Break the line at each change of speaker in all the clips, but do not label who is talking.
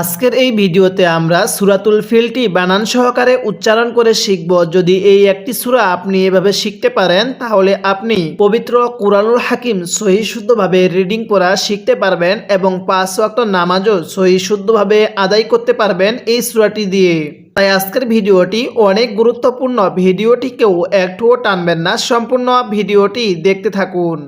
আজকের এই ভিডিওতে আমরা সুরাতুল ফিলটি বানান সহকারে উচ্চারণ করে শিখব। যদি এই একটি সুরা আপনি এভাবে শিখতে পারেন, তাহলে আপনি পবিত্র কুরআনুল হাকিম সহি শুদ্ধভাবে রিডিং করা শিখতে পারবেন এবং পাঁচ ওয়াক্ত নামাজও সহি শুদ্ধভাবে আদায় করতে পারবেন এই সুরাটি দিয়ে। তাই আজকের ভিডিওটি অনেক গুরুত্বপূর্ণ। ভিডিওটি কেউ একটুও টানবেন না। সম্পূর্ণ ভিডিওটি দেখতে থাকুন।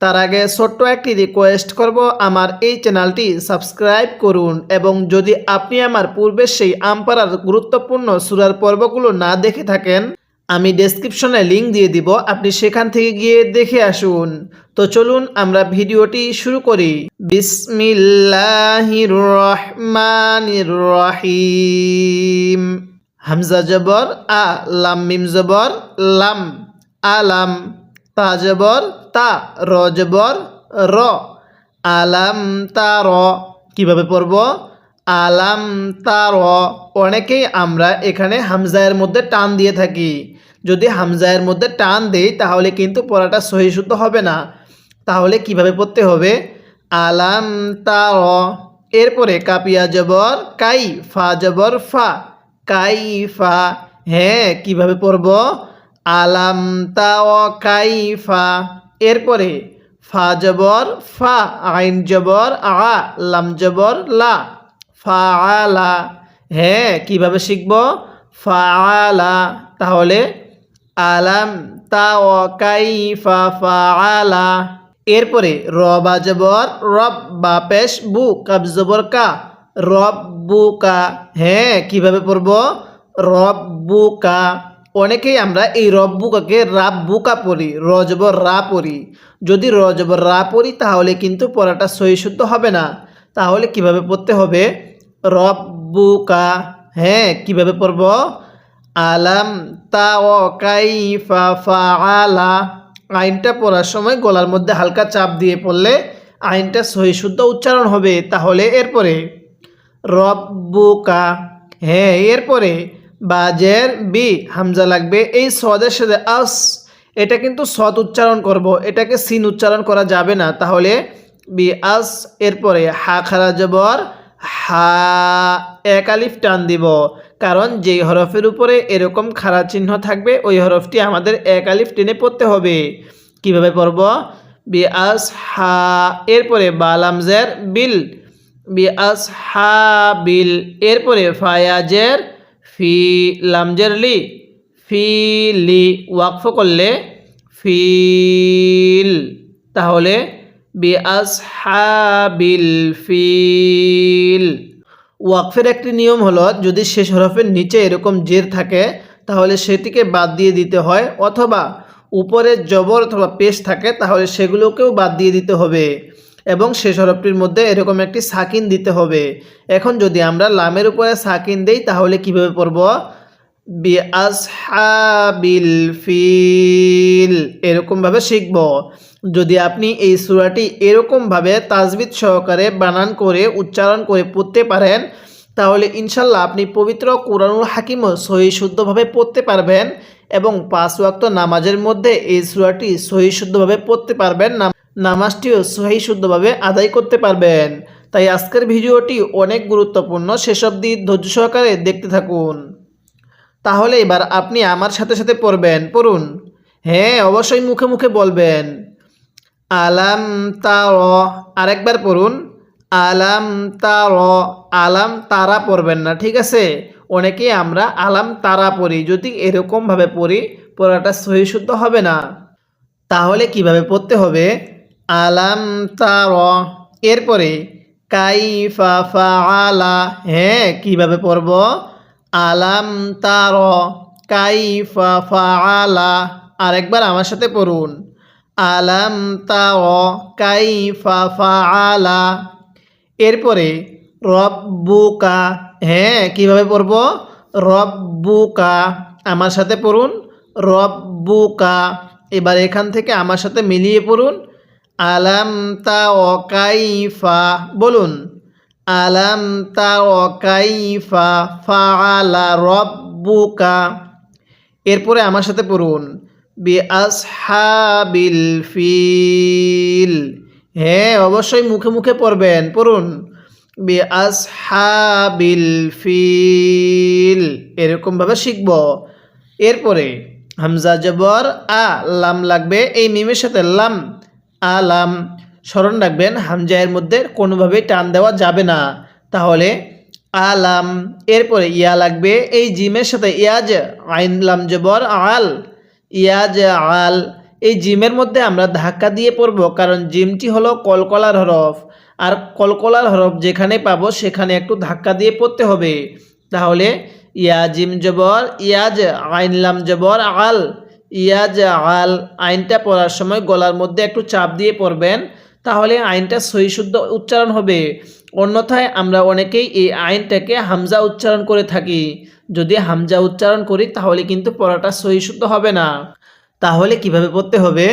তার আগে ছোট্ট একটি রিকোয়েস্ট করব, আমার এই চ্যানেলটি সাবস্ক্রাইব করুন এবং যদি আপনি আমার পূর্বে সেই আমপাড়ার গুরুত্বপূর্ণ সুরার পর্বগুলো না দেখে থাকেন, আমি ডেসক্রিপশনে লিঙ্ক দিয়ে দিব, আপনি সেখান থেকে গিয়ে দেখে আসুন। তো চলুন আমরা ভিডিওটি শুরু করি। বিসমিল্লাহির রহমানির রহিম হামজা জবর, আ, লাম, মিম জবর, লাম আলাম তা জবর তা র জবর র। আলাম তা র। কীভাবে পড়ব? আলাম তা র। অনেকেই আমরা এখানে হামজায়ের মধ্যে টান দিয়ে থাকি। যদি হামজায়ের মধ্যে টান দেই, তাহলে কিন্তু পড়াটা সহি শুদ্ধ হবে না। তাহলে কীভাবে পড়তে হবে? আলাম তা র। এরপরে কাপিয়া জবর, কাই ফা জবর, ফা। কাই ফা। হ্যাঁ কীভাবে পড়ব? আলাম তা তাও কাইফা এরপরে ফা জবর, ফা, আইন জবর, আ, লাম জবর, লা। ফা আলা হ্যাঁ কীভাবে শিখব? ফা আলা তাহলে আলাম তাও কাইফা ফা আলা এরপরে রবা জবর, রব, বা, পেশ, বু কাব জবর, কা। রব বুকা হ্যাঁ কীভাবে পড়ব? রব্বুকা অনেকেই আমরা এই রব্বুকাকে রাব্বুকা পড়ি রজবর রা পড়ি। যদি রজবর রা পড়ি, তাহলে কিন্তু পড়াটা সহি শুদ্ধ হবে না। তাহলে কীভাবে পড়তে হবে? রব বুকা হ্যাঁ কীভাবে পড়ব? আলাম তা ও কাইফা ফা আলা আইনটা পড়ার সময় গলার মধ্যে হালকা চাপ দিয়ে পড়লে আইনটা সহি শুদ্ধ উচ্চারণ হবে। তাহলে এরপরে রব্বুকা হ্যাঁ এরপরে বাজের বি, হামজা লাগবে। এই সদের সাথে আস, এটা কিন্তু সদ উচ্চারণ করব। এটাকে সিন উচ্চারণ করা যাবে না। তাহলে বি আস, এরপরে হা খারা জবর, হা এক আলিফ টান দিব। কারণ যেই হরফের উপরে এরকম খারা চিহ্ন থাকবে, ওই হরফটি আমাদের এক আলিফ টেনে পড়তে হবে। কীভাবে পড়ব? বি আস হা, এরপরে বালামজের বিল। বি আস হা বিল, এরপরে ফায়াজের ফি লামজের লি ফি লি ওয়াকফ করলে ফিল। তাহলে বি আস বিল ফিল। ওয়াকফের একটি নিয়ম হলো, যদি শেষ হরফের নিচে এরকম জের থাকে, তাহলে সেটিকে বাদ দিয়ে দিতে হয়, অথবা উপরে জবর অথবা পেশ থাকে, তাহলে সেগুলোকেও বাদ দিয়ে দিতে হবে। এবং শেষ হরফটির মধ্যে এরকম একটি সাকিন দিতে হবে। এখন যদি আমরা লামের উপরে সাকিন দেই, তাহলে কীভাবে পড়ব? বি আসহাবিল ফিল। এরকমভাবে শিখব। যদি আপনি এই সুরাটি এরকমভাবে তাজবিদ সহকারে বানান করে, উচ্চারণ করে পড়তে পারেন, তাহলে ইনশাল্লাহ আপনি পবিত্র কোরআনুল হাকিমও সহি শুদ্ধভাবে পড়তে পারবেন এবং পাঁচ ওয়াক্ত নামাজের মধ্যে এই সুরাটি সহি শুদ্ধভাবে পড়তে পারবেন। না নামাজটিও সহি শুদ্ধভাবে আদায় করতে পারবেন। তাই আজকের ভিডিওটি অনেক গুরুত্বপূর্ণ। সেসব দিক ধৈর্য সহকারে দেখতে থাকুন। তাহলে এবার আপনি আমার সাথে সাথে পড়বেন, পড়ুন। হ্যাঁ অবশ্যই মুখে মুখে বলবেন। আলাম তার, আরেকবার পড়ুন। আলাম তার, আলাম তারা পড়বেন না, ঠিক আছে? অনেকে আমরা আলাম তারা পড়ি, যদি এরকমভাবে পড়ি, পড়াটা সহি শুদ্ধ হবে না। তাহলে কীভাবে পড়তে হবে? আলাম তার। এরপরে, কাইফা ফাআলা। হ্যাঁ কীভাবে পড়ব? আলাম তার, কাইফা ফাআলা। আরেকবার আমার সাথে পড়ুন। আলাম তার, কাইফা ফাআলা। এরপরে, রব্বুকা। হ্যাঁ কীভাবে পড়ব? রব্বুকা। আমার সাথে পড়ুন। রব্বুকা। এবার এখান থেকে আমার সাথে মিলিয়ে পড়ুন। আলাম তা অকাইফা বলুন, আলাম তা অকাইফা ফাআলা রব্বুকা। এরপরে আমার সাথে পড়ুন, বি আসহাবিল ফিল। হ্যাঁ অবশ্যই মুখে মুখে পড়বেন, পড়ুন, বি আসহাবিল ফিল। এরকমভাবে শিখব। এরপরে হামজা জবর আ, লাম লাগবে, এই মিমের সাথে লাম আলাম। স্মরণ রাখবেন, হামজায়ের মধ্যে কোনোভাবেই টান দেওয়া যাবে না। তাহলে আলাম, এরপরে ইয়া লাগবে, এই জিমের সাথে ইয়াজ, আইন লাম জবর, আল, ইয়াজ, আল, এই জিমের মধ্যে আমরা ধাক্কা দিয়ে পড়ব, কারণ জিমটি হলো কলকলার হরফ। আর কলকলার হরফ যেখানে পাবো, সেখানে একটু ধাক্কা দিয়ে পড়তে হবে। তাহলে ইয়া জিম জবর, ইয়াজ, আইন লাম জবর, আল ইয়াজ আল আইনটা পড়ার সময় গলার মধ্যে একটু চাপ দিয়ে পড়বেন, তাহলে আইনটা সহি শুদ্ধ উচ্চারণ হবে। অন্যথায় আমরা অনেকেই এই আইনটাকে হামজা উচ্চারণ করে থাকি। যদি হামজা উচ্চারণ করি, তাহলে কিন্তু পড়াটা সহি শুদ্ধ হবে না। তাহলে কীভাবে পড়তে হবে?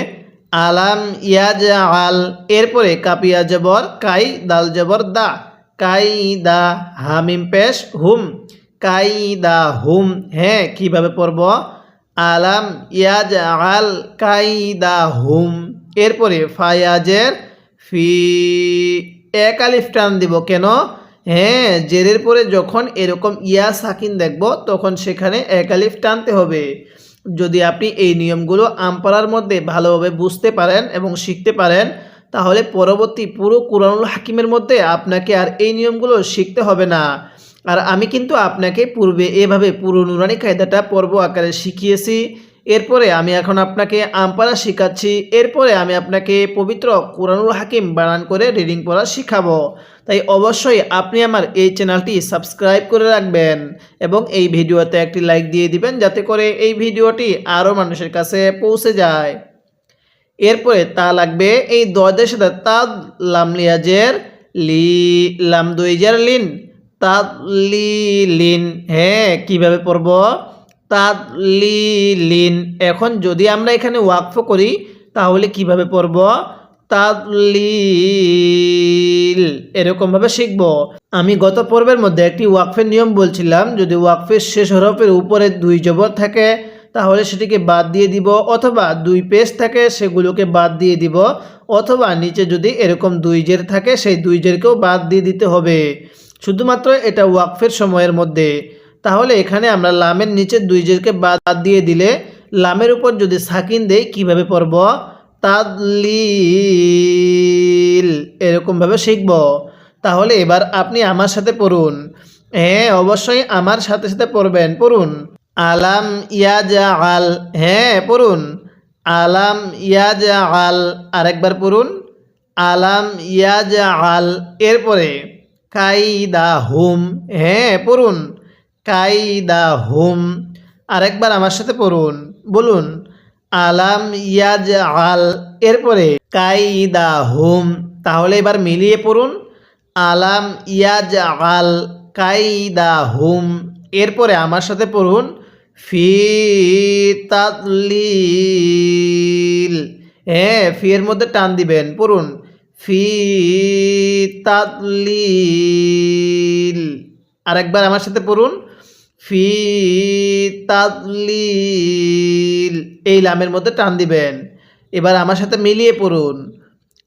আলাম ইয়াজ আল এরপরে কাপিয়া জবর, কাই দাল জবর দা, কাই দা হামিম পেশ হুম, কাই দা হুম হ্যাঁ কীভাবে পড়ব? আলাম ইয়াজ আল কাই দা হুম এরপরে ফায়াজের ফি। এক আলিফ টান দিব, কেন? হ্যাঁ জেরের পরে যখন এরকম ইয়া সাকিন দেখব, তখন সেখানে এক আলিফ টানতে হবে। যদি আপনি এই নিয়মগুলো আমপাড়ার মধ্যে ভালোভাবে বুঝতে পারেন এবং শিখতে পারেন, তাহলে পরবর্তী পুরো কোরআনুল হাকিমের মধ্যে আপনাকে আর এই নিয়মগুলো শিখতে হবে না। আর আমি কিন্তু আপনাকে পূর্বে এভাবে পুরো নুরানি কায়দাটা পর্ব আকারে শিখিয়েছি। এরপরে আমি এখন আপনাকে আমপারা শেখাচ্ছি। এরপরে আমি আপনাকে পবিত্র কোরআনুল হাকিম বানান করে রিডিং পড়া শিখাবো। তাই অবশ্যই আপনি আমার এই চ্যানেলটি সাবস্ক্রাইব করে রাখবেন এবং এই ভিডিওতে একটি লাইক দিয়ে দিবেন যাতে করে এই ভিডিওটি আরও মানুষের কাছে পৌঁছে যায়। এরপরে তা লাগবে এই দদের সাথে তাদ লামলিয়াজের লি লাম দুইজার লিন তাদ লি লিন হ্যাঁ কীভাবে পড়ব? তাদ লি লিন এখন যদি আমরা এখানে ওয়াকফ করি, তাহলে কীভাবে পড়ব? তাদলিল। এরকমভাবে শিখব। আমি গত পর্বের মধ্যে একটি ওয়াকফের নিয়ম বলছিলাম, যদি ওয়াকফের শেষ হরফের উপরে দুই জবর থাকে, তাহলে সেটিকে বাদ দিয়ে দিব, অথবা দুই পেজ থাকে, সেগুলোকে বাদ দিয়ে দিব, অথবা নিচে যদি এরকম দুই জের থাকে, সেই দুই জেরকেও বাদ দিয়ে দিতে হবে। শুধুমাত্র এটা ওয়াকফের সময়ের মধ্যে। তাহলে এখানে আমরা লামের নিচে দুই জেরকে বাদ দিয়ে দিলে, লামের উপর যদি সাকিন দেই, কীভাবে পড়ব? তাদলিল, এরকমভাবে শিখব। তাহলে এবার আপনি আমার সাথে পড়ুন। হ্যাঁ অবশ্যই আমার সাথে সাথে পড়বেন, পড়ুন। আলাম ইয়াজা আল হ্যাঁ পড়ুন। আলাম ইয়াজা আল আরেকবার পড়ুন। আলাম ইয়াজা আল এরপরে কাইদা হুম হ্যাঁ পড়ুন। কাইদা হুম আরেকবার আমার সাথে পড়ুন। বলুন, আলাম ইয়াজ আল এরপরে কাইদা হুম তাহলে এবার মিলিয়ে পড়ুন। আলাম ইয়াজ আল কাইদা হুম এরপরে আমার সাথে পড়ুন। ফি তাদলিল। হ্যাঁ ফি এর মধ্যে টান দিবেন। পড়ুন। ফি তাদলিল। আরেকবার আমার সাথে পড়ুন। ফি তাদলিল। এই লামের মধ্যে টান দিবেন। এবার আমার সাথে মিলিয়ে পড়ুন।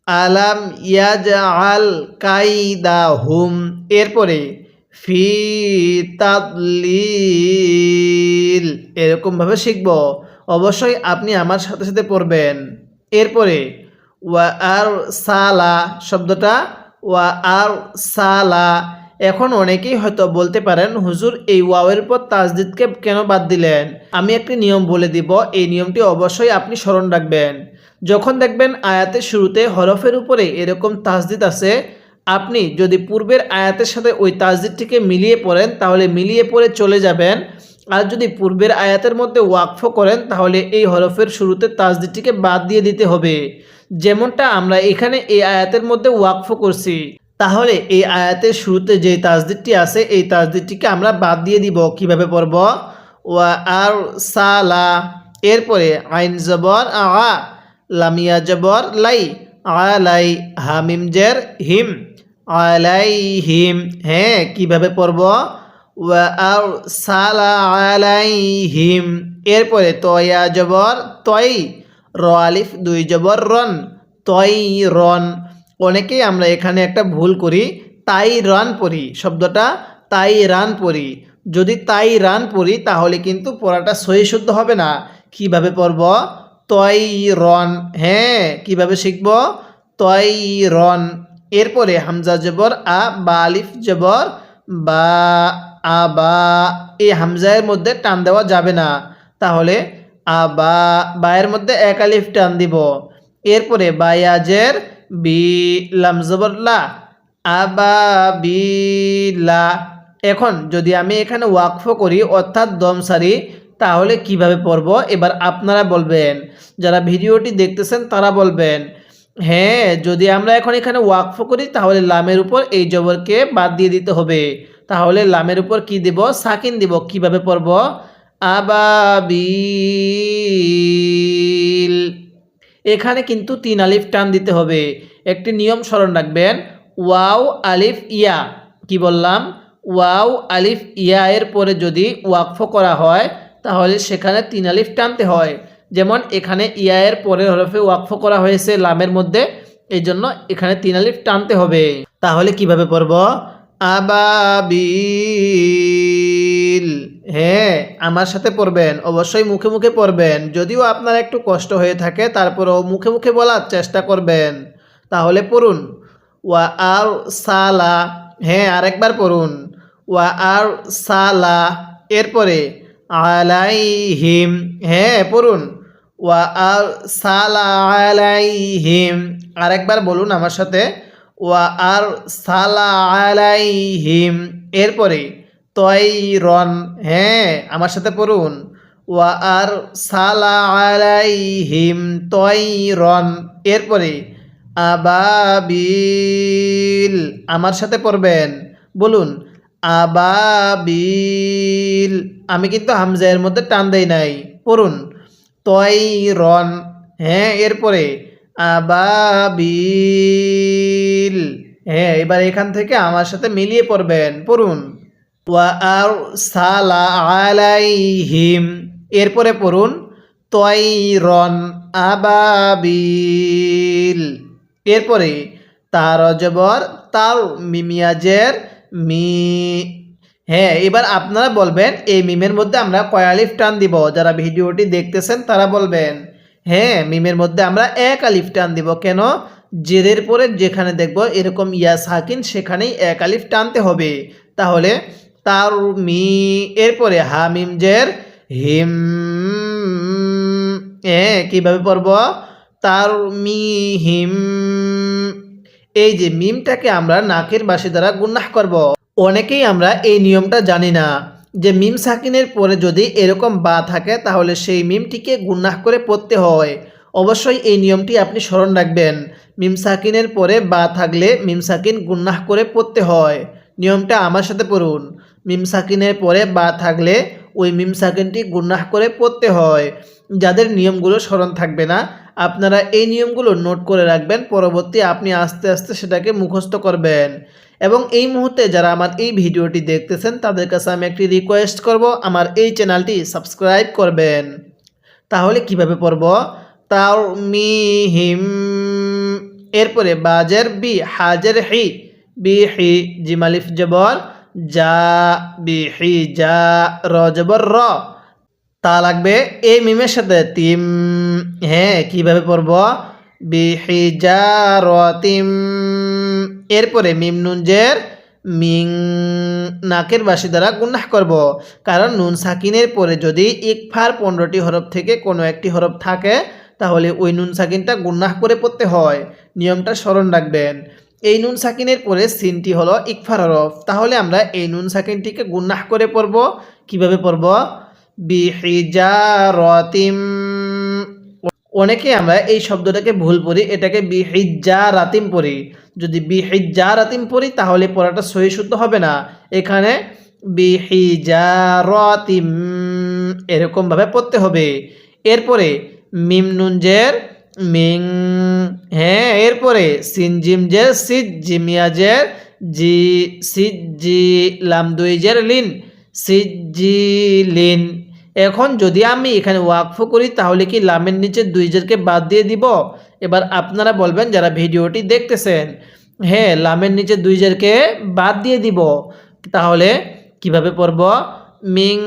আলাম ইয়াজ আল কাইদা হুম এরপরে ফি তাদলিল। এরকমভাবে শিখব। অবশ্যই আপনি আমার সাথে সাথে পড়বেন। এরপরে ওয়া আর সালা শব্দটা ওয়া আর সালা এখন অনেকেই হয়তো বলতে পারেন, হুজুর, এই ওয়াওয়ের পর তাজদিদকে কেন বাদ দিলেন? আমি একটি নিয়ম বলে দিব, এই নিয়মটি অবশ্যই আপনি স্মরণ রাখবেন। যখন দেখবেন আয়াতের শুরুতে হরফের উপরে এরকম তাজদিদ আছে, আপনি যদি পূর্বের আয়াতের সাথে ওই তাজদিদটিকে মিলিয়ে পড়েন, তাহলে মিলিয়ে পড়ে চলে যাবেন। আর যদি পূর্বের আয়াতের মধ্যে ওয়াকফ করেন, তাহলে এই হরফের শুরুতে তাজদিদটিকে বাদ দিয়ে দিতে হবে। যেমনটা আমরা এখানে এই আয়াতের মধ্যে ওয়াকফ করছি, তাহলে এই আয়াতের শুরুতে যে তাজদিদটি আছে, এই তাজদিদটিকে আমরা বাদ দিয়ে দিব। কীভাবে পড়ব? ওয়া আর সালা এরপরে আইন জবর, আ লামিয়া জবর, লাই আলাই হামিম জের হিম আলাই হিম হ্যাঁ কীভাবে পড়ব? ওয়া আর সালা আলাই হিম এরপরে তয়া জবর, তয় র দুই জবর রন তয় রন অনেকেই আমরা এখানে একটা ভুল করি তাই রান পড়ি। শব্দটা তাই রান পড়ি। যদি তাই রান পড়ি, তাহলে কিন্তু পড়াটা সহি শুদ্ধ হবে না। কীভাবে পড়ব? তই রন হ্যাঁ কীভাবে শিখব? তই রন এরপরে হামজা জবর আ, বা আলিফ জবর, বা আবা এই হামজায়ের মধ্যে টান দেওয়া যাবে না। তাহলে আবা, বায়ের মধ্যে এক আলিফ টান দিব। এরপরে বায়াজের বি, লাম জবর লা। আবাবিলা এখন যদি আমি এখানে ওয়াকফ করি, অর্থাৎ দম সারি, তাহলে কীভাবে পড়ব? এবার আপনারা বলবেন। যারা ভিডিওটি দেখতেছেন, তারা বলবেন হ্যাঁ যদি আমরা এখন এখানে ওয়াকফ করি, তাহলে লামের উপর এই জবরকে বাদ দিয়ে দিতে হবে। তাহলে লামের উপর কি দিব? সাকিন দিব। কীভাবে পড়ব? আবাবিল। এখানে কিন্তু তিন আলিফ টান দিতে হবে। একটি নিয়ম স্মরণ রাখবেন। ওয়াও আলিফ ইয়া, কি বললাম? ওয়াও আলিফ ইয়া এর পরে যদি ওয়াকফ করা হয়, তাহলে সেখানে তিন আলিফ টানতে হয়। যেমন এখানে ইয়া এর পরের হরফে ওয়াকফ করা হয়েছে লামের মধ্যে এই জন্য এখানে তিন আলিফ টানতে হবে। তাহলে কীভাবে পড়ব? আবাবিল। হ্যাঁ আমার সাথে পড়বেন, অবশ্যই মুখে মুখে পড়বেন। যদিও আপনার একটু কষ্ট হয়ে থাকে, তারপরেও মুখে মুখে বলার চেষ্টা করবেন। তাহলে পড়ুন। ওয়া আর সালা হ্যাঁ আরেকবার পড়ুন। ওয়া আর সালা, এরপরে আলাইহিম হ্যাঁ পড়ুন। ওয়া আর সালা আলাইহিম, আরেকবার বলুন আমার সাথে। ওয়া আর সালা এরপরে, তৈরন হ্যাঁ আমার সাথে পড়ুন। ওয়া আর সালা আলাইহিম, তৈরন। এরপরে, আবাবিল, আমার সাথে পড়বেন। বলুন, আবাবিল, আমি কিন্তু হামজায়ের মধ্যে টান দেই নাই। পড়ুন, তৈরন হ্যাঁ এরপরে আবাবিল। হ্যাঁ এবার এখান থেকে আমার সাথে মিলিয়ে পড়বেন, পড়ুন। সালা আলাইহিম। এরপরে পড়ুন, তৈরন আবাবিল। এরপরে তার অজবর তার মিমিয়াজের মি হ্যাঁ এবার আপনারা বলবেন, এই মিমের মধ্যে আমরা কয় আলিফ টান দিব। যারা ভিডিওটি দেখতেছেন তারা বলবেন হ্যাঁ মিমের মধ্যে আমরা এক আলিফ টান দিব। কেন? জেরের পরে যেখানে দেখব এরকম ইয়া সাকিন সেখানেই এক আলিফ টানতে হবে। তাহলে তার মি, এরপরে হা মিম জের, হিম হ্যাঁ কীভাবে পড়ব? তার মি, হিম, এই যে মিমটাকে আমরা নাকের বাসি দ্বারা গুন্নাহ করব। অনেকেই আমরা এই নিয়মটা জানি না। যে মিম সাকিনের পরে যদি এরকম বা থাকে, তাহলে সেই মিমটিকে গুন্নাহ করে পড়তে হয়। অবশ্যই এই নিয়মটি আপনি স্মরণ রাখবেন। মিম সাকিনের পরে বা থাকলে মিম সাকিন গুন্নাহ করে পড়তে হয়। নিয়মটা আমার সাথে পড়ুন। মিম সাকিনের পরে বা থাকলে ওই মিম সাকিনটি গুন্নাহ করে পড়তে হয়। যাদের নিয়মগুলো স্মরণ থাকবে না, আপনারা এই নিয়মগুলো নোট করে রাখবেন। পরবর্তী আপনি আস্তে আস্তে সেটাকে মুখস্থ করবেন। এবং এই মুহূর্তে যারা আমার এই ভিডিওটি দেখতেছেন, তাদের কাছে আমি একটি রিকোয়েস্ট করব, আমার এই চ্যানেলটি সাবস্ক্রাইব করবেন। তাহলে কীভাবে পড়ব? তাও মি হিম এরপরে বাজের বি, হাজের হি, বি, হি জিমালিফ জবর যা বি, হি যা র জবর, র। তা লাগবে এই মিমের সাথে, তিম হ্যাঁ কীভাবে পড়ব? বিহিজারতিম এরপরে মিম নুনজের মিং নাকের বাসি দ্বারা গুন্নাহ করব। কারণ নুন সাকিনের পরে যদি ইকফার পনেরোটি হরফ থেকে কোনো একটি হরফ থাকে, তাহলে ওই নুন সাকিনটা গুন্নাহ করে পড়তে হয়। নিয়মটা স্মরণ রাখবেন। এই নুন সাকিনের পরে সিনটি হলো ইকফার হরফ। তাহলে আমরা এই নুন সাকিনটিকে গুন্নাহ করে পড়ব। কীভাবে পড়ব? বিহিজারতিম অনেকে আমরা এই শব্দটাকে ভুল পড়ি, এটাকে বিহিজ্জা রাতিম পড়ি। যদি বিহিজ্জা রাতিম পড়ি, তাহলে পড়াটা সহি শুদ্ধ হবে না। এখানে বিহিজা রাতিম এরকমভাবে পড়তে হবে। এরপরে মিম নুনজের মিং হ্যাঁ এরপরে সিন জিম জের, সিজ জিমিয়াজের জি, সিজ জি লাম দুই লিন, সিজ জি লিন। এখন যদি আমি এখানে ওয়াকফ করি, তাহলে কি লামের নিচে দুই জেরকে বাদ দিয়ে দিব? এবার আপনারা বলবেন যারা ভিডিওটি দেখতেছেন হ্যাঁ লামের নিচে দুই জেরকে বাদ দিয়ে দিব। তাহলে কীভাবে পড়ব? মিং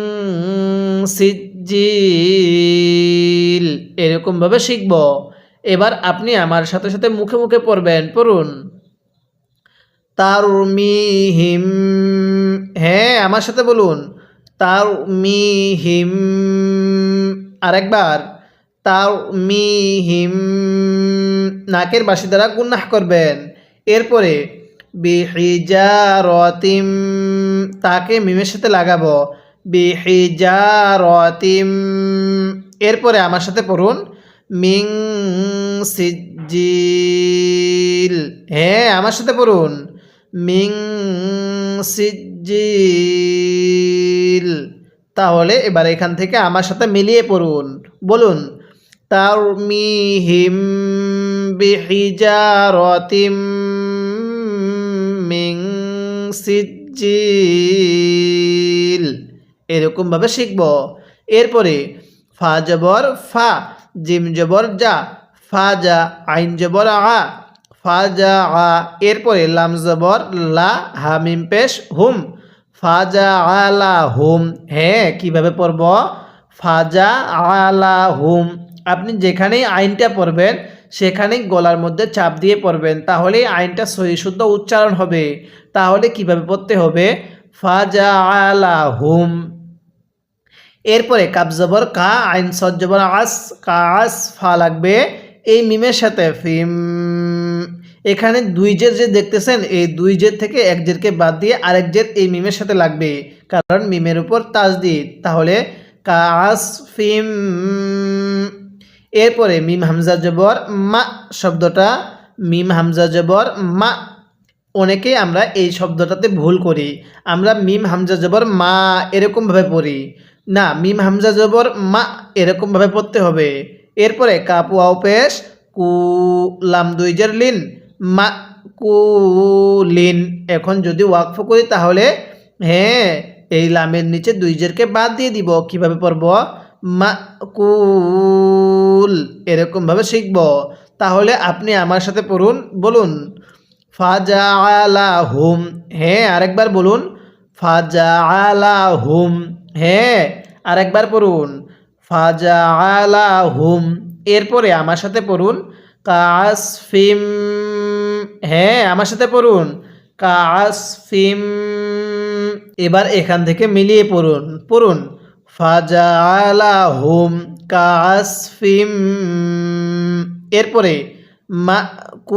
সিজিল এরকমভাবে শিখব। এবার আপনি আমার সাথে সাথে মুখে মুখে পড়বেন, পড়ুন। তার তারমিহিম। হ্যাঁ আমার সাথে বলুন। তারমিহিম আরেকবার তারমিহিম নাকের বাসি দ্বারা গুন্নাহ করবেন। এরপরে, বিহিজারতিম, তাকে মিমের সাথে লাগাবো। বিহিজারতিম, এরপরে আমার সাথে পড়ুন। মিং সিজিল হ্যাঁ আমার সাথে পড়ুন। মিং সিজিল তাহলে এবার এখান থেকে আমার সাথে মিলিয়ে পড়ুন। বলুন, তারমিহিম বিহিজারতিম মিং সিজিল এরকমভাবে শিখব। এরপরে, ফা জবর ফা, জিম জবর যা ফা যা আইন জবর আ, ফা যা আ, এরপরে লাম জবর লা, হামিম পেশ হুম ফাজা আলা হুম হ্যাঁ কীভাবে পড়ব? ফাজা আলা হুম আপনি যেখানেই আইনটা পড়বেন, সেখানেই গলার মধ্যে চাপ দিয়ে পড়বেন, তাহলে আইনটা সহি শুদ্ধ উচ্চারণ হবে। তাহলে কীভাবে পড়তে হবে? ফাজা আলা হুম এরপরে কাবজবর কা, আইন সজ্জবর আস, কা আস, ফা লাগবে এই মিমের সাথে, ফিম। এখানে দুই জের যে দেখতেছেন, এই দুই জের থেকে এক জেরকে বাদ দিয়ে আরেক জের এই মিমের সাথে লাগবে। কারণ মিমের উপর তাজদিদ। তাহলে কাস ফিম। এরপরে মিম হামজা জবর মা শব্দটা, মিম হামজা জবর মা। অনেকেই আমরা এই শব্দটাতে ভুল করি। আমরা মিম হামজা জবর মা এরকমভাবে পড়ি। না, মিম হামজা জবর মা এরকমভাবে পড়তে হবে। এরপরে কাপ ওয়াও পেশ, কু, লাম দুইজার লিন। মা কুলিন এখন যদি ওয়াকফ করি তাহলে হ্যাঁ এই লামের নিচে দুই জেরকে বাদ দিয়ে দিব। কীভাবে পড়ব? মা কুল এরকমভাবে শিখব। তাহলে আপনি আমার সাথে পড়ুন, বলুন ফাজা আলা হুম হ্যাঁ আরেকবার বলুন ফাজা আলা হুম হ্যাঁ আরেকবার পড়ুন ফাজা আলা হুম এরপরে আমার সাথে পড়ুন, কাসফিম হ্যাঁ আমার সাথে পড়ুন। কাসফিম, এবার এখান থেকে মিলিয়ে পড়ুন পড়ুন। ফাজা আলা হুম কাসফিম। এরপরে মাকুল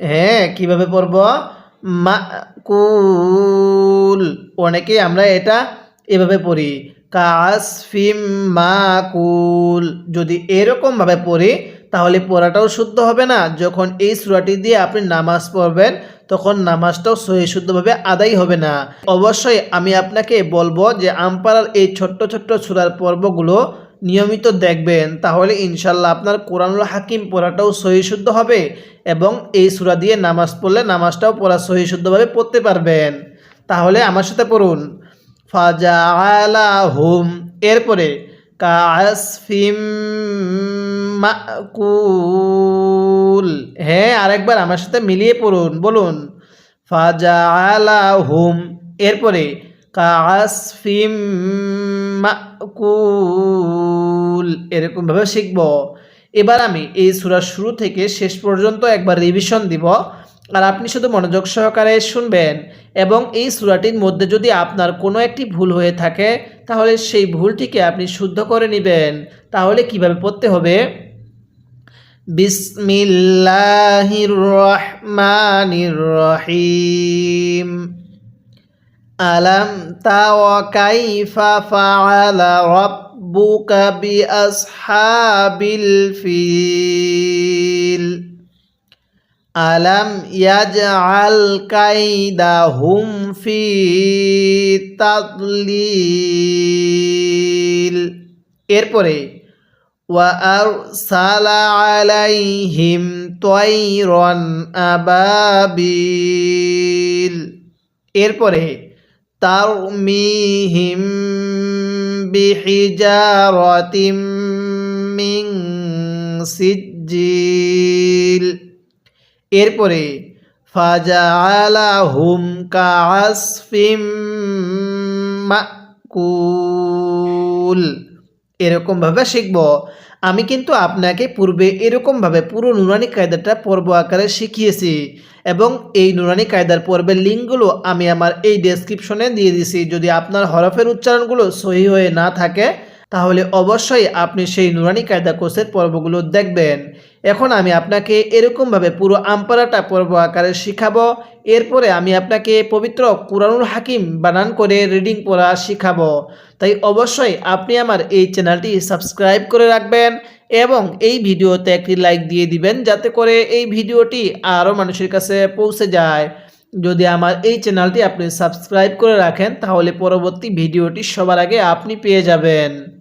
হ্যাঁ কীভাবে পড়ব? মাকুল অনেকেই আমরা এটা এভাবে পড়ি। কাসফিম মাকুল, যদি এরকমভাবে পড়ি তাহলে পড়াটাও শুদ্ধ হবে না। যখন এই সুরাটি দিয়ে আপনি নামাজ পড়বেন, তখন নামাজটাও সহি শুদ্ধভাবে আদায় হবে না। অবশ্যই আমি আপনাকে বলব যে আমপাড়ার এই ছোট্ট ছোট্ট সুরার পর্বগুলো নিয়মিত দেখবেন। তাহলে ইনশাল্লাহ আপনার কোরআনুল হাকিম পড়াটাও সহি শুদ্ধ হবে এবং এই সুরা দিয়ে নামাজ পড়লে নামাজটাও পড়া সহি শুদ্ধভাবে পড়তে পারবেন। তাহলে আমার সাথে পড়ুন। ফাজা আলা হুম এরপরে কাসফিম মাকুল। হ্যাঁ আরেকবার আমার সাথে মিলিয়ে পড়ুন, বলুন। ফাজা হুম এরপরে কাসফিম মাকুল। এরকমভাবে শিখব। এবার আমি এই সুরার শুরু থেকে শেষ পর্যন্ত একবার রিভিশন দিব। আর আপনি শুধু মনোযোগ সহকারে শুনবেন এবং এই সুরাটির মধ্যে যদি আপনার কোনো একটি ভুল হয়ে থাকে, তাহলে সেই ভুলটিকে আপনি শুদ্ধ করে নেবেন। তাহলে কীভাবে পড়তে হবে? বিসমিল্লাহির রহিম আলাম তাওয়া কাইফা ফাআলা রাব্বুকা বিআসহাবিল ফিল। আলাম ইয়াজআল কাইদাহুম ফি তাদলিল। এরপরে আরসালা আলাইহিম তয়রন আবাবিল এরপরে তারমিহিম বিহিজারাতিম মিন সিজ্জিল এরপরে ফাজালাহুম কাসফিম মাকুল এরকমভাবে শিখব। আমি কিন্তু আপনাকে পূর্বে এরকমভাবে পুরো নুরানি কায়দাটা পর্ব আকারে শিখিয়েছি এবং এই নুরানি কায়দার পর্বের লিঙ্কগুলো আমি আমার এই ডেসক্রিপশনে দিয়ে দিছি। যদি আপনার হরফের উচ্চারণগুলো সহি হয়ে না থাকে তাহলে অবশ্যই আপনি সেই নুরানি কায়দা কোর্সের পর্বগুলো দেখবেন। এখন আমি আপনাকে এরকমভাবে পুরো আমপারাটা পর্ব আকারে শিখাবো। এরপরে আমি আপনাকে পবিত্র কুরআনুল হাকিম বানান করে রিডিং পড়া শিখাবো। তাই অবশ্যই আপনি আমার এই চ্যানেলটি সাবস্ক্রাইব করে রাখবেন এবং এই ভিডিওতে একটি লাইক দিয়ে দিবেন যাতে করে এই ভিডিওটি আরও মানুষের কাছে পৌঁছে যায়। যদি আমার এই চ্যানেলটি আপনি সাবস্ক্রাইব করে রাখেন, তাহলে পরবর্তী ভিডিওটি সবার আগে আপনি পেয়ে যাবেন।